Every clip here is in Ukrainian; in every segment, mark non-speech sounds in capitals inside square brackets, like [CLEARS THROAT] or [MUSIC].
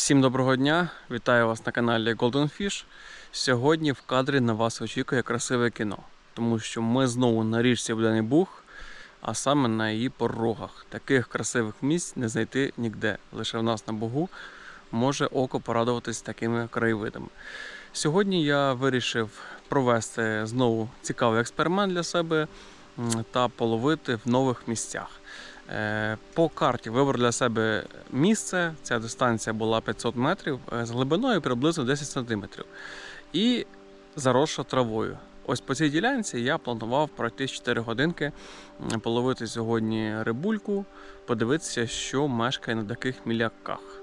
Всім доброго дня! Вітаю вас на каналі Golden Fish. Сьогодні в кадрі на вас очікує красиве кіно, тому що ми знову на річці Буденний Буг, а саме на її порогах. Таких красивих місць не знайти ніде. Лише в нас на Бугу може око порадуватись такими краєвидами. Сьогодні я вирішив провести знову цікавий експеримент для себе та половити в нових місцях. Е, По карті вибрав для себе місце. Ця дистанція була 500 метрів е, з глибиною приблизно 10 сантиметрів. І заросша травою. Ось по цій ділянці я планував пройти 4 годинки, половити сьогодні рибульку, подивитися, що мешкає на таких міляках.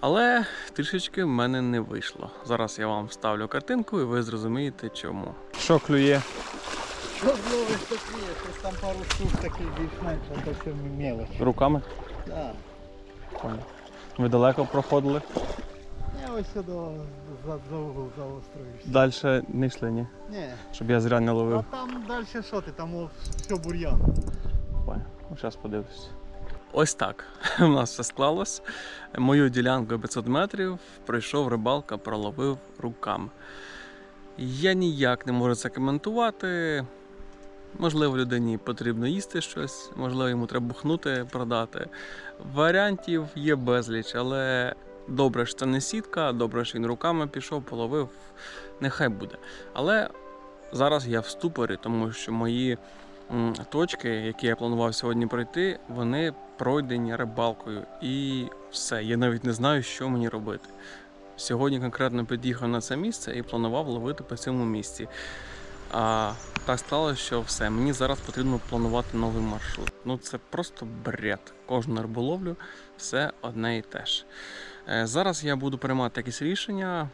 Але трішечки в мене не вийшло. Зараз я вам вставлю картинку і ви зрозумієте чому. Що клює? Що зловиш такі? Щось там пару штук таких більш-менш, а то все мелочі. Руками? Да. Понял. Ви далеко проходили? Я ось сюди за, за угол заострююсь. Далі не йшли, ні? Ні. Щоб я зря не ловив. А там далі що ти? Там о, все бур'ян. Понял. Ну, зараз подивлюсь. Ось так. [LAUGHS] У нас все склалось. Мою ділянку 500 метрів пройшов рибалка, проловив руками. Я ніяк не можу це коментувати. Можливо, людині потрібно їсти щось, можливо, йому треба бухнути, продати. Варіантів є безліч, але добре, що це не сітка, добре, що він руками пішов, половив, нехай буде. Але зараз я в ступорі, тому що мої точки, які я планував сьогодні пройти, вони пройдені рибалкою. І все. Я навіть не знаю, що мені робити. Сьогодні конкретно під'їхав на це місце і планував ловити по цьому місці. А так сталося, що все. Мені зараз потрібно планувати новий маршрут. Ну це просто бред. Кожну риболовлю все одне і те ж. Е, Зараз я буду приймати якісь рішення.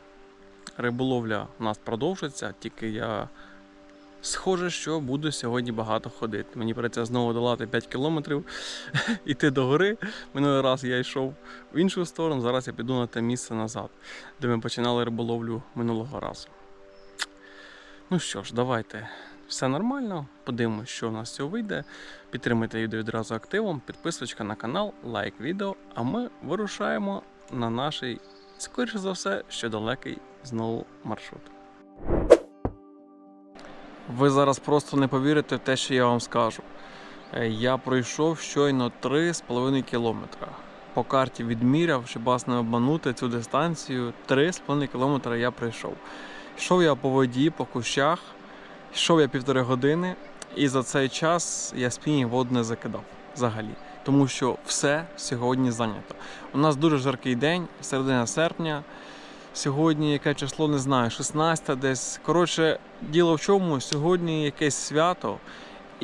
Риболовля у нас продовжиться, тільки я схоже, що буду сьогодні багато ходити. Мені придеться знову долати 5 кілометрів, [LAUGHS] іти до гори. Минулий раз я йшов в іншу сторону, зараз я піду на те місце назад, де ми починали риболовлю минулого разу. Ну що ж, давайте. Все нормально, подивимося, що у нас цього вийде. Підтримуйте відео відразу активом, підписочка на канал, лайк відео, а ми вирушаємо на наш, скоріше за все, що далекий знову маршрут. Ви зараз просто не повірите в те, що я вам скажу. Е, Я пройшов щойно 3,5 кілометра. По карті відміряв, щоб вас не обманути цю дистанцію. 3,5 кілометра я пройшов. Йшов я по воді, по кущах, йшов я півтори години, і за цей час я спінінг воду не закидав взагалі. Тому що все сьогодні зайнято. У нас дуже жаркий день, середина серпня. Сьогодні яке число не знаю, 16 десь. Коротше, діло в чому, сьогодні якесь свято,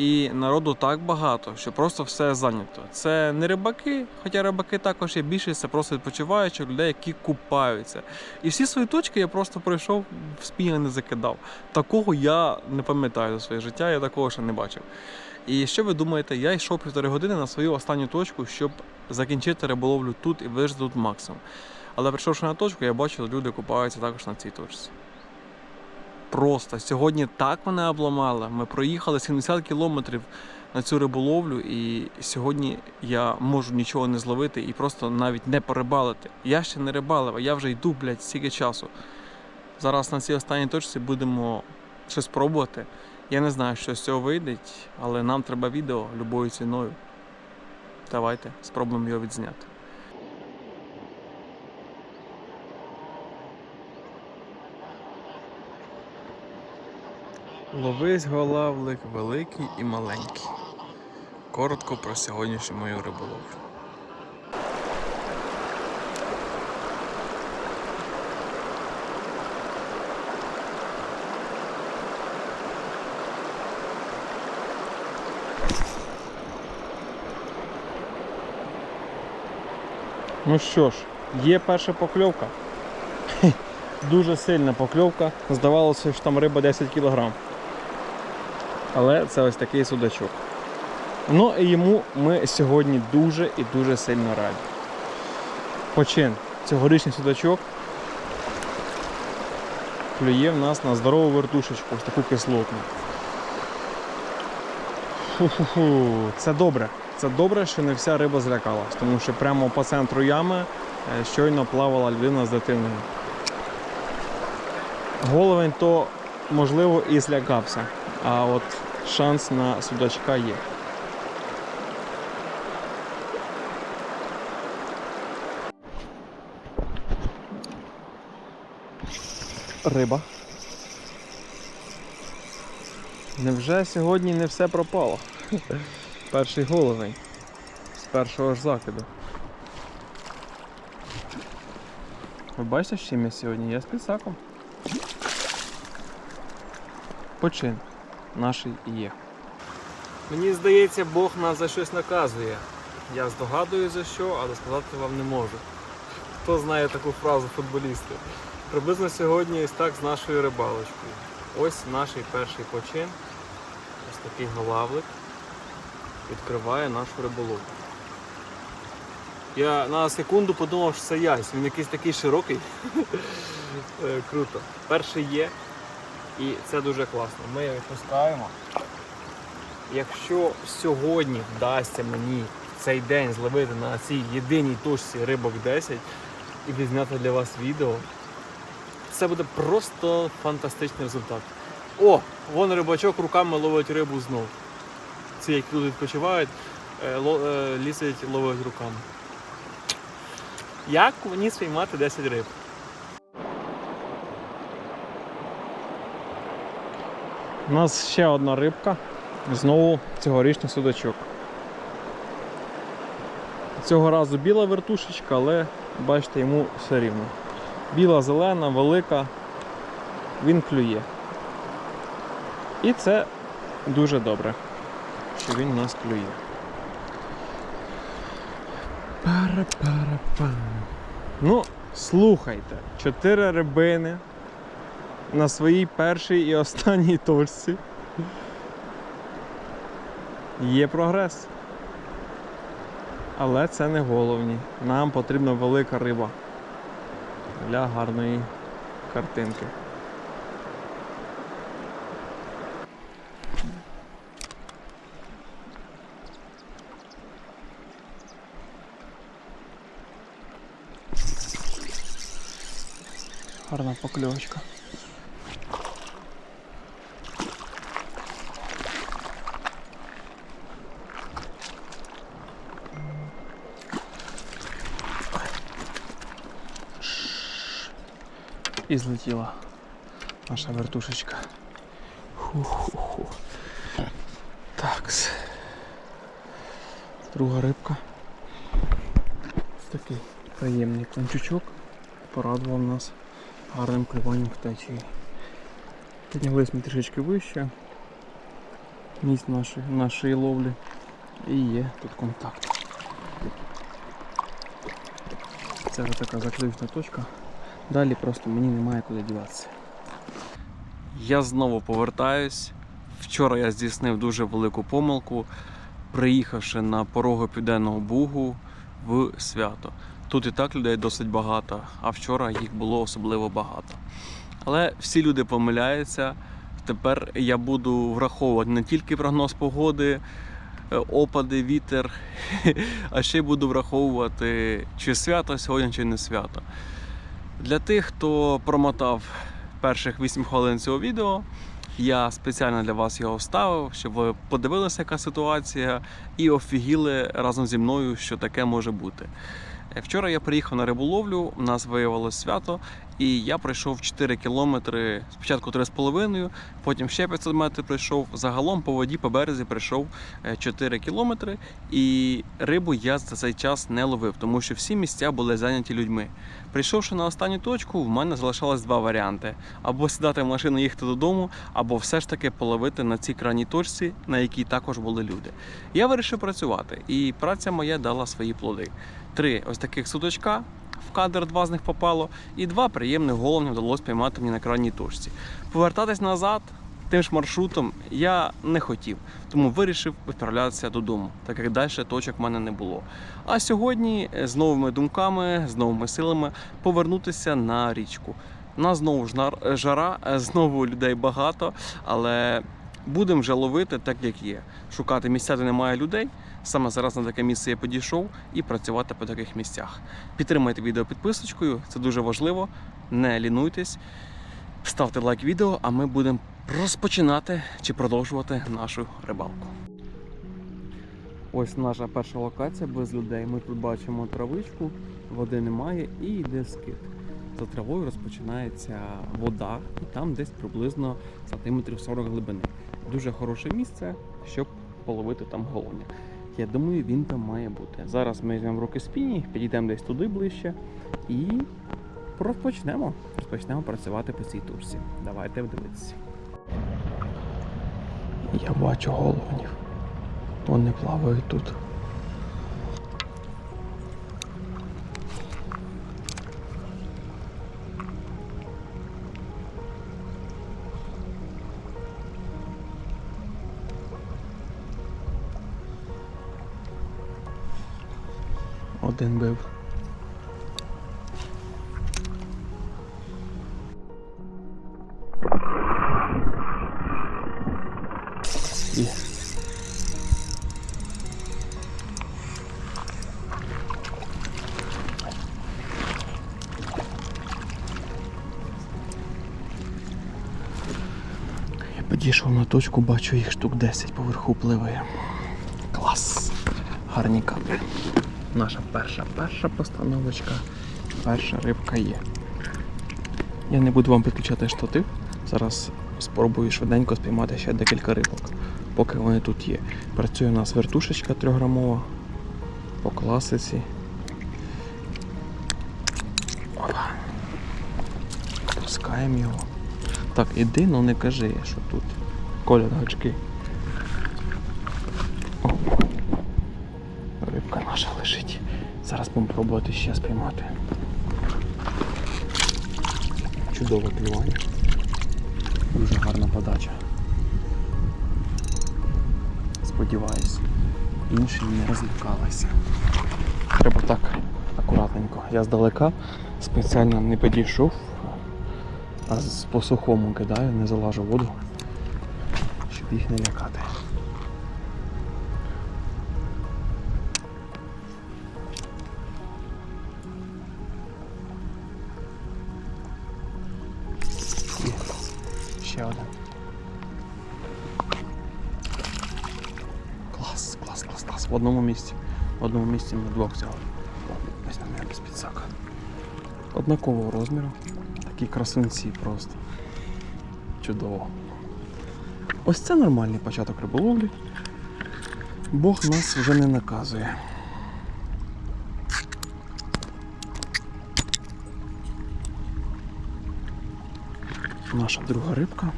і народу так багато, що просто все зайнято. Це не рибаки, хоча рибаки також є більшість, це просто відпочиваючих людей, які купаються. І всі свої точки я просто пройшов, в спінінг не закидав. Такого я не пам'ятаю за своє життя, я такого ще не бачив. І що ви думаєте, я йшов півтори години на свою останню точку, щоб закінчити риболовлю тут і вижити тут максимум. Але прийшовши на точку, я бачив, люди купаються також на цій точці. Просто сьогодні так мене обламали. Ми проїхали 70 кілометрів на цю риболовлю, і сьогодні я можу нічого не зловити і просто навіть не порибалити. Я ще не рибалив, а я вже йду, блядь, стільки часу. Зараз на цій останній точці будемо щось пробувати. Я не знаю, що з цього вийде, але нам треба відео любою ціною. Давайте спробуємо його відзняти. Ловись голавлик великий і маленький. Коротко про сьогоднішню мою риболовлю. Ну що ж, є перша покльовка. [LAUGHS] Дуже сильна покльовка. Здавалося, що там риба 10 кг. Але це ось такий судачок. Ну і йому ми сьогодні дуже і дуже сильно раді. Почин. Цьогорічний судачок клює в нас на здорову вертушечку, ось таку кислотну. Фу-фу-фу, це добре. Це добре, що не вся риба злякалась, тому що прямо по центру ями е, щойно плавала людина з дитиною. Головень то, можливо, і злякався, а от шанс на судачка є. Риба. Невже сьогодні не все пропало? Перший головень з першого ж закиду. Ви бачите, з чим я сьогодні? Я з підсаком. Почин. Наший є. Мені здається, Бог нас за щось наказує. Я здогадую за що, але сказати вам не можу. Хто знає таку фразу футболісти? Приблизно сьогодні ось так з нашою рибалочкою. Ось наш перший почин. Ось такий голавлик відкриває нашу риболовлю. Я на секунду подумав, що це ясь. Він якийсь такий широкий. [LAUGHS] Е, Круто. Перший є. І це дуже класно. Ми його відпускаємо. Якщо сьогодні вдасться мені цей день зловити на цій єдиній точці рибок 10 і відзняти для вас відео, це буде просто фантастичний результат. О, вон рибачок руками ловить рибу знов. Ці, які тут відпочивають, е, е, лізуть, ловить руками. Як мені спіймати 10 риб? У нас ще одна рибка. Знову цьогорічний судачок. Цього разу біла вертушечка, але бачите, йому все рівно. Біла, зелена, велика, він клює. І це дуже добре, що він у нас клює. Пара-пара-пам. Ну, слухайте, чотири рибини на своїй першій і останній точці. Є прогрес. Але це не головні. Нам потрібна велика риба для гарної картинки. Гарна покльовочка. І злетіла наша вертушечка. Ху-ху-ху. Такс. Друга рибка. Такий приємний кончучок. Порадував нас гарним клюванням в течії. Піднялись ми трішечки вище. Місць нашої, нашої ловлі. І є тут контакт. Це вже така заключна точка. Далі просто мені немає куди діватися. Я знову повертаюсь. Вчора я здійснив дуже велику помилку, приїхавши на пороги Південного Бугу в свято. Тут і так людей досить багато, а вчора їх було особливо багато. Але всі люди помиляються. Тепер я буду враховувати не тільки прогноз погоди, е, опади, вітер, [LAUGHS] а ще буду враховувати, чи свято сьогодні, чи не свято. Для тих, хто промотав перших 8 хвилин цього відео, я спеціально для вас його вставив, щоб ви подивилися, яка ситуація, і офігіли разом зі мною, що таке може бути. Е, Вчора я приїхав на риболовлю, у нас виявилось свято, і я пройшов 4 кілометри, спочатку 3,5, потім ще 500 метрів пройшов. Загалом по воді, по березі пройшов е, 4 кілометри, і рибу я за цей час не ловив, тому що всі місця були зайняті людьми. Прийшовши на останню точку, в мене залишалось два варіанти: або сідати в машину і їхати додому, або все ж таки половити на цій крайній точці, на якій також були люди. Я вирішив працювати, і праця моя дала свої плоди. Три ось таких судочка. В кадр два з них попало, і два приємних головні вдалося піймати мені на крайній точці. Повертатись назад тим ж маршрутом я не хотів, тому вирішив відправлятися додому, так як далі точок в мене не було. А сьогодні з новими думками, з новими силами повернутися на річку. У нас знову ж жара, знову людей багато, але Будемо вже ловити так, як є. Шукати місця, де немає людей. Саме зараз на таке місце я підійшов і працювати по таких місцях. Підтримайте відео підписочкою, це дуже важливо. Не лінуйтесь. Ставте лайк відео, а ми будемо розпочинати чи продовжувати нашу рибалку. Ось наша перша локація без людей. Ми тут бачимо травичку, води немає і йде скид. За травою розпочинається вода, і там десь приблизно сантиметрів 40 глибини. Дуже хороше місце, щоб половити там головня. Я думаю, він там має бути. Зараз ми візьмемо руки спіні, підійдемо десь туди ближче і розпочнемо. Розпочнемо працювати по цій турсі. Давайте вдивитися. Я бачу головнів. Вони плавають тут. Один бив. Є. Підійшов на точку, бачу їх штук 10 поверху пливає. Клас. Гарні капри. Наша перша, перша постановочка. Перша рибка є. Я не буду вам підключати штатив. Зараз спробую швиденько спіймати ще декілька рибок, поки вони тут є. Працює у нас вертушечка 3 грамова по класиці. Опа. Пускаємо його. Так, іди, ну не кажи, що тут. Колір гачки. О. Рибка наша лежить. Будемо пробувати ще спіймати. Чудове клювання. Дуже гарна подача. Сподіваюсь, інші не розлякалися. Треба так акуратненько. Я здалека спеціально не підійшов, а по сухому кидаю, не залажу воду, щоб їх не лякати. В одному місці ми двох взяли. Ось мене без підсака. Однакового розміру. Такі красунці просто. Чудово. Ось це нормальний початок риболовлі. Бог нас вже не наказує. Наша друга рибка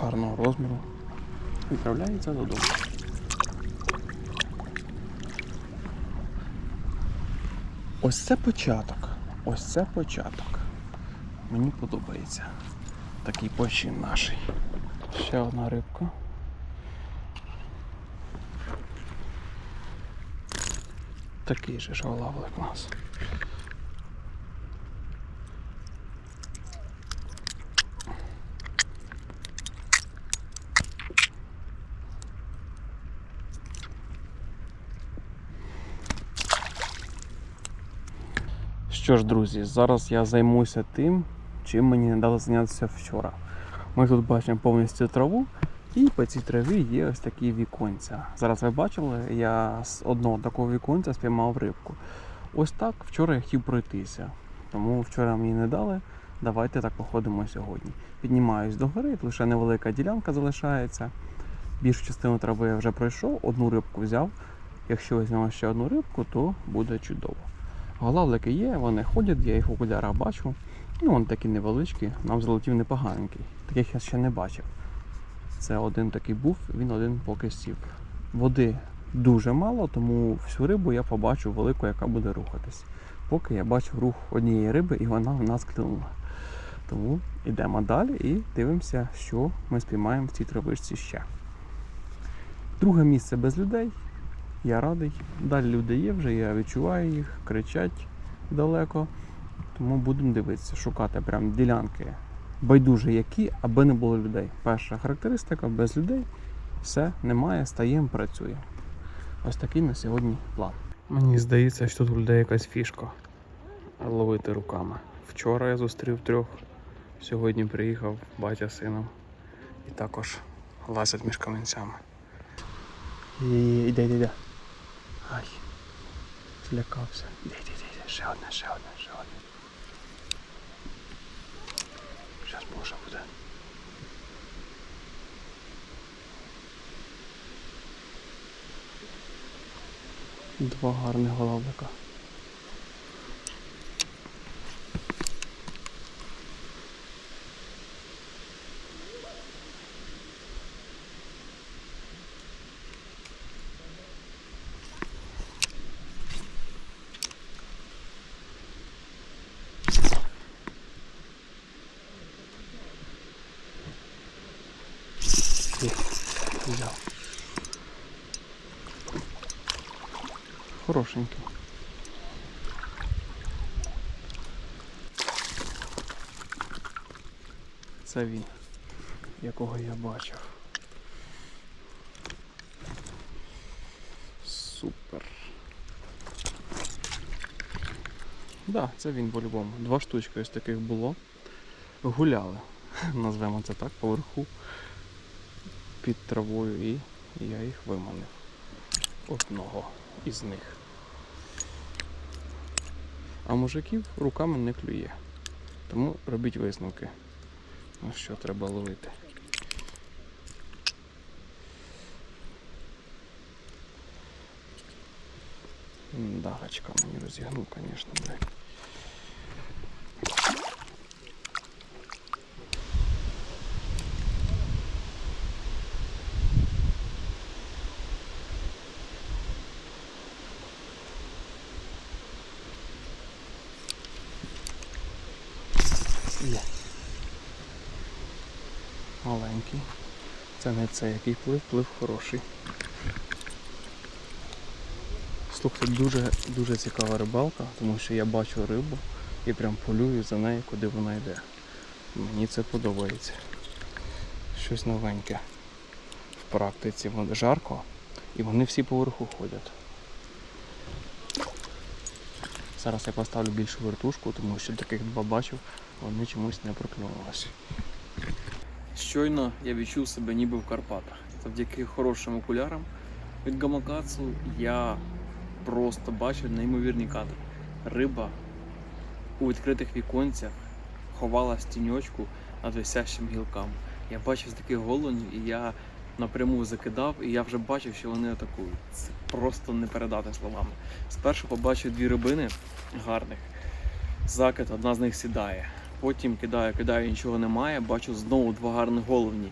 гарного розміру відправляється додому. Ось це початок. Ось це початок. Мені подобається. Такий почин наш. Ще одна рибка. Такий же жолавлик у нас. Що ж, друзі, зараз я займуся тим, чим мені не дали зайнятися вчора. Ми тут бачимо повністю траву, і по цій траві є ось такі віконця. Зараз ви бачили, я з одного такого віконця спіймав рибку. Ось так вчора я хотів пройтися. Тому вчора мені не дали. Давайте так походимо сьогодні. Піднімаюсь до гори, лише невелика ділянка залишається. Більшу частину трави я вже пройшов, одну рибку взяв. Якщо візьмемо ще одну рибку, то буде чудово. Голавлики є, вони ходять, я їх в окулярах бачу. Ну, вони такі невеличкі, нам залетів непоганенький. Таких я ще не бачив. Це один такий був, він один поки сів. Води дуже мало, тому всю рибу я побачу велику, яка буде рухатись. Поки я бачу рух однієї риби і вона в нас клюнула. Тому йдемо далі і дивимося, що ми спіймаємо в цій травичці ще. Друге місце без людей. Я радий. Далі люди є вже, я відчуваю їх, кричать далеко. Тому будемо дивитися, шукати прям ділянки, Байдуже які, аби не було людей. Перша характеристика без людей. Все, немає, стаємо, працюємо. Ось такий на сьогодні план. Мені здається, що тут у людей якась фішка ловити руками. Вчора я зустрів трьох, сьогодні приїхав батя з сином і також лазять між каменцями. І іде, іде, іде. Ай. Злякався. Дійди, дійди. Ще одне, ще одне, ще одне. Зараз може буде. Два гарних головника. Є, взяв. Хорошенький. Це він, якого я бачив. Супер. Да, це він по-любому. Два штучки ось таких було. Гуляли, [LAUGHS] назвемо це так, поверху під травою і я їх виманив. Одного із них. А мужиків руками не клює. Тому робіть висновки. На що треба ловити. Да, гачка мені розігнув, звісно, блядь. Є. Маленький. Це який плив, плив хороший. Слухайте, дуже, дуже цікава рибалка, тому що я бачу рибу і прям полюю за нею, куди вона йде. Мені це подобається. Щось новеньке. В практиці Вон- жарко і вони всі поверху ходять. Зараз я поставлю більшу вертушку, тому що таких два бачив, вони чомусь не проклювалися. Щойно я відчув себе ніби в Карпатах. Завдяки хорошим окулярам від Гамакацу я просто бачив неймовірні кадри. Риба у відкритих віконцях ховалась в тіньочку над висящим гілкам. Я бачив таких голонів і я напряму закидав, і я вже бачив, що вони атакують. Це просто не передати словами. Спершу побачив дві рибини гарних. Закид, одна з них сідає. Потім кидаю, кидаю, нічого немає. Бачу знову два гарних головні.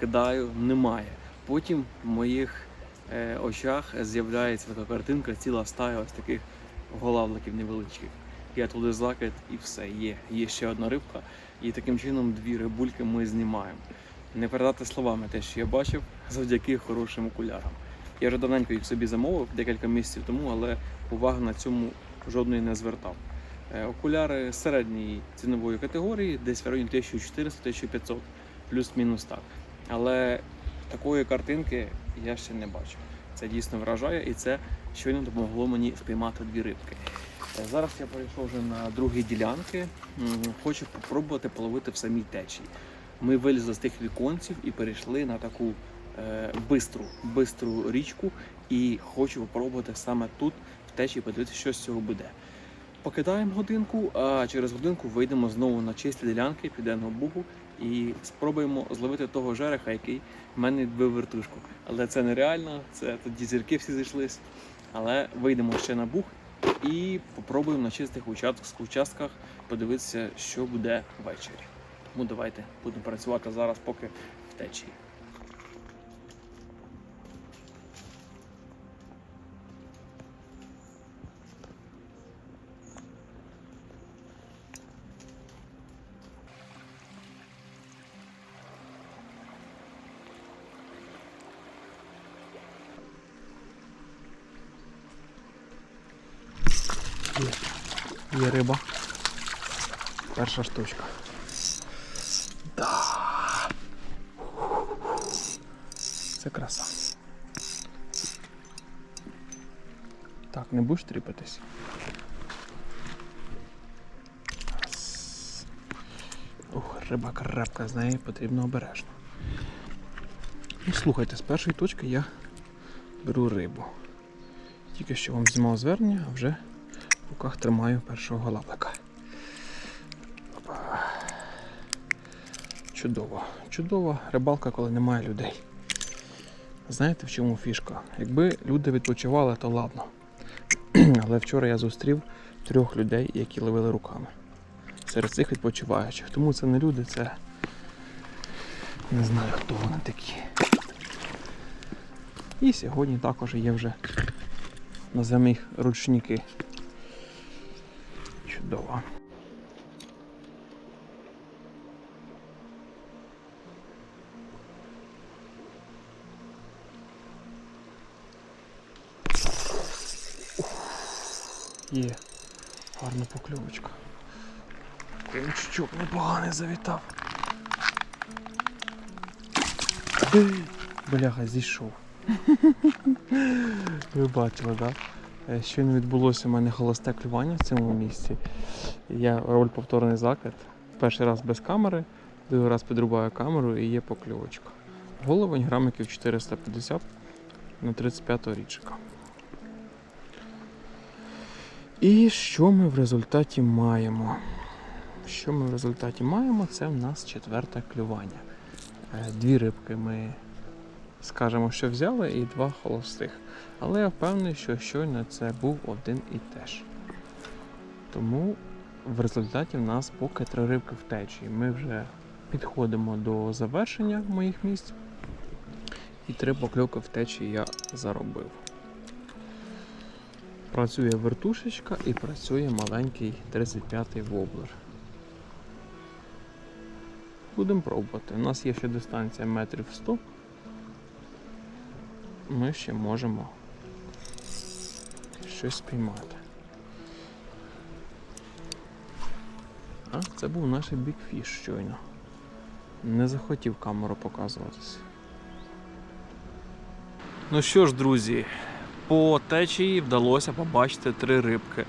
Кидаю, немає. Потім в моїх е, очах з'являється така картинка, ціла стая ось таких голавликів невеличких. Я туди закид і все, є. Є ще одна рибка. І таким чином дві рибульки ми знімаємо. Не передати словами те, що я бачив, завдяки хорошим окулярам. Я вже давненько їх собі замовив декілька місяців тому, але уваги на цьому жодної не звертав. Е, Окуляри середньої цінової категорії, десь в районі 1400-1500, плюс-мінус так. Але такої картинки я ще не бачив. Це дійсно вражає і це щойно допомогло мені спіймати дві рибки. Е, Зараз я перейшов вже на другі ділянки. Хочу спробувати половити в самій течії. Ми вилізли з тих віконців і перейшли на таку е, бистру, бистру річку. І хочу спробувати саме тут, в течії, подивитися, що з цього буде. Покидаємо годинку, а через годинку вийдемо знову на чисті ділянки південного бугу і спробуємо зловити того жереха, який в мене відбив вертушку. Але це нереально, це тоді зірки всі зійшлись. Але вийдемо ще на буг і попробуємо на чистих участках, подивитися, що буде ввечері. Тому давайте будемо працювати зараз, поки в течії. риба. Перша штучка. Да. Це краса. Так, не будеш тріпатись? Ух, риба крепка, з неї потрібно обережно. Ну, Слухайте, з першої точки я беру рибу. Тільки що вам знімав звернення, а вже в руках тримаю першого голаблика. Опа. Чудово. Чудова рибалка, коли немає людей. Знаєте, в чому фішка? Якби люди відпочивали, то ладно. [CLEARS THROAT] Але вчора я зустрів трьох людей, які ловили руками. Серед цих відпочиваючих. Тому це не люди, це не знаю, хто вони такі. І сьогодні також є вже називаємо їх ручники. Чудово. Є гарна покльовочка. Кончук непоганий завітав. Бляха, зійшов. [LAUGHS] Ви бачили, так? Да? Щойно відбулося у мене холосте клювання в цьому місці. Я роль повторний закид. Перший раз без камери, другий раз підрубаю камеру і є покльовочка. Головень грамиків 450 на 35 річика. І що ми в результаті маємо? Що ми в результаті маємо? Це в нас четверте клювання. Е, Дві рибки ми скажемо, що взяли, і два холостих. Але я впевнений, що щойно це був один і теж. Тому в результаті в нас поки три рибки в течії. Ми вже підходимо до завершення моїх місць. І три покльовки в течії я заробив. Працює вертушечка і працює маленький 35-й воблер. Будемо пробувати. У нас є ще дистанція метрів 100. Ми ще можемо щось спіймати. А, це був наш бікфіш щойно. Не захотів камеру показуватися. Ну що ж, друзі, по течії вдалося побачити три рибки.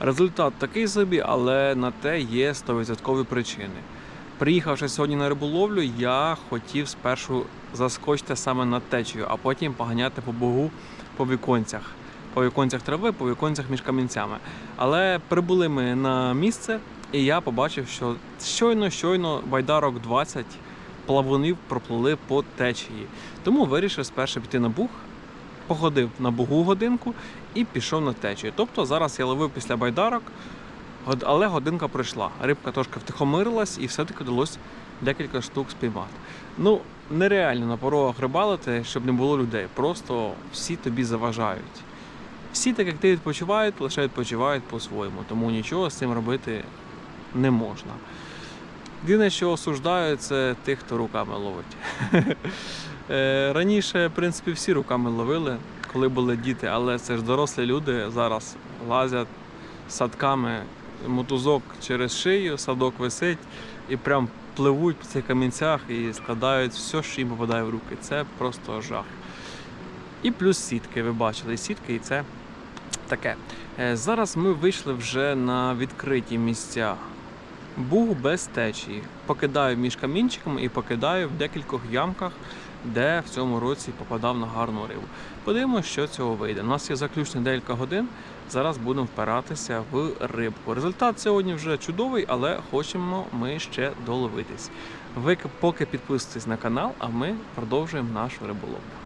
Результат такий собі, але на те є 100% причини. Приїхавши сьогодні на риболовлю, я хотів спершу заскочити саме на течію, а потім поганяти по богу по віконцях. По віконцях трави, по віконцях між камінцями. Але прибули ми на місце, і я побачив, що щойно-щойно байдарок 20 плавунів проплили по течії. Тому вирішив спершу піти на буг, походив на бугу годинку і пішов на течію. Тобто зараз я ловив після байдарок, але годинка пройшла. Рибка трошки втихомирилась і все-таки вдалося декілька штук спіймати. Ну, нереально на порогах рибалити, щоб не було людей. Просто всі тобі заважають. Всі, так як ти відпочивають, лише відпочивають по-своєму, тому нічого з цим робити не можна. Єдине, що осуждаю, це тих, хто руками ловить. [LAUGHS] Е, Раніше, в принципі, всі руками ловили, коли були діти, але це ж дорослі люди зараз лазять садками, мотузок через шию, садок висить і прям пливуть по цих камінцях і складають все, що їм попадає в руки. Це просто жах. І плюс сітки, ви бачили, сітки, і це таке. Е, Зараз ми вийшли вже на відкриті місця. Буг без течії. Покидаю між камінчиками і покидаю в декількох ямках, де в цьому році попадав на гарну рибу. Подивимося, що цього вийде. У нас є заключні декілька годин. Зараз будемо впиратися в рибку. Результат сьогодні вже чудовий, але хочемо ми ще доловитись. Ви поки підписуйтесь на канал, а ми продовжуємо нашу риболовлю.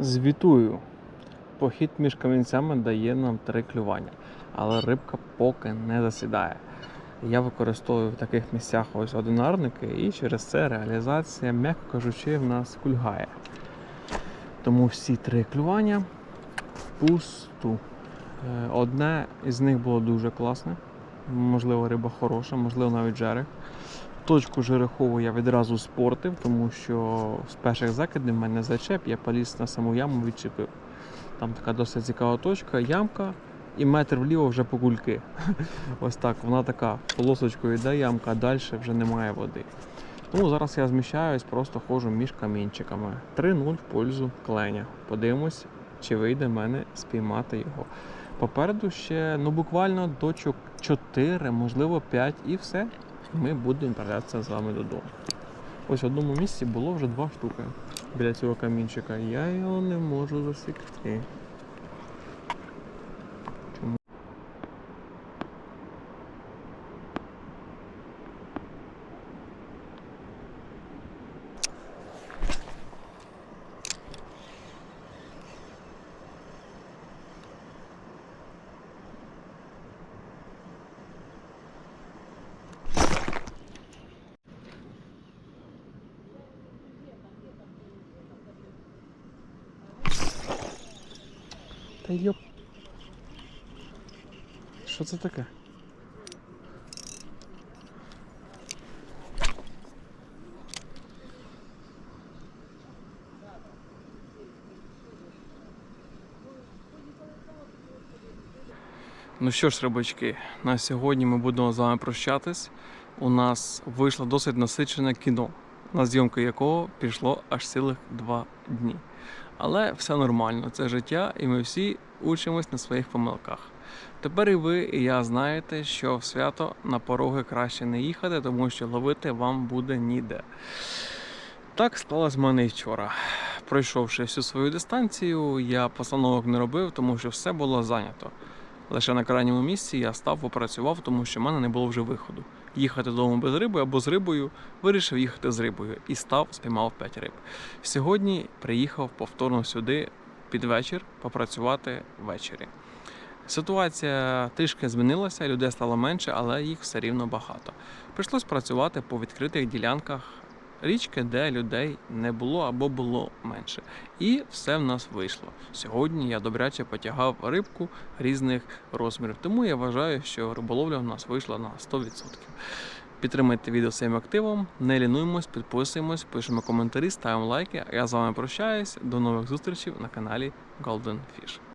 Звітую. Похід між камінцями дає нам три клювання, але рибка поки не засідає. Я використовую в таких місцях ось одинарники, і через це реалізація, м'яко кажучи, в нас кульгає. Тому всі три клювання пусту. Е, Одне із них було дуже класне. Можливо, риба хороша, можливо, навіть жерех. Точку жерехову я відразу спортив, тому що з перших закидів в мене зачеп, я поліз на саму яму відчепив. Там така досить цікава точка, ямка і метр вліво вже по кульки. [LAUGHS] Ось так, вона така полосочкою йде ямка, а далі вже немає води. Тому зараз я зміщаюсь, просто ходжу між камінчиками. 3-0 в пользу кленя. Подивимось, чи вийде в мене спіймати його. Попереду ще ну буквально до 4, можливо 5 і все. Ми будемо відправлятися з вами додому. Ось в одному місці було вже два штуки біля цього камінчика. Я його не можу засікти. Та йоп. Що це таке? Ну що ж, рибачки, на сьогодні ми будемо з вами прощатись. У нас вийшло досить насичене кіно, на зйомки якого пішло аж цілих два дні. Але все нормально, це життя, і ми всі учимось на своїх помилках. Тепер і ви, і я знаєте, що в свято на пороги краще не їхати, тому що ловити вам буде ніде. Так склалось в мене і вчора. Пройшовши всю свою дистанцію, я постановок не робив, тому що все було зайнято. Лише на крайньому місці я став попрацював, тому що в мене не було вже виходу. Їхати додому без риби або з рибою, вирішив їхати з рибою і став, спіймав 5 риб. Сьогодні приїхав повторно сюди під вечір попрацювати ввечері. Ситуація трішки змінилася, людей стало менше, але їх все рівно багато. Прийшлось працювати по відкритих ділянках річки, де людей не було або було менше. І все в нас вийшло. Сьогодні я добряче потягав рибку різних розмірів. Тому я вважаю, що риболовля в нас вийшла на 100%. Підтримайте відео своїм активом, не лінуємось, підписуємось, пишемо коментарі, ставимо лайки. Я з вами прощаюсь. До нових зустрічей на каналі Golden Fish.